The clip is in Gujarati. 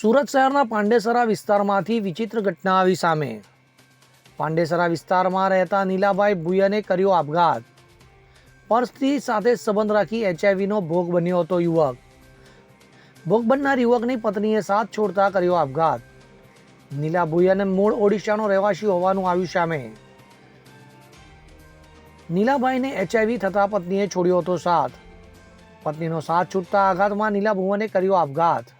સુરત શહેરના પાંડેસરા વિસ્તારમાંથી વિચિત્ર ઘટના આવી સામે. પાંડેસરા વિસ્તારમાં રહેતા નીલાભાઈ ભુયને કર્યો આપઘાત. પર્સથી સાથે સંબંધ રાખી એચઆઈવીનો ભોગ બન્યો હતો યુવક. ભોગ બનનાર યુવકની પત્નીએ સાથ છોડતા કર્યો આપઘાત. નીલા ભુયને મૂળ ઓડિશાનો રહેવાસી હોવાનું આવ્યું સામે. નીલાભાઈને એચઆઈવી થતા પત્નીએ છોડ્યો હતો સાથ. પત્નીનો સાથ છૂટતા આઘાતમાં નીલા ભુવને કર્યો આપઘાત.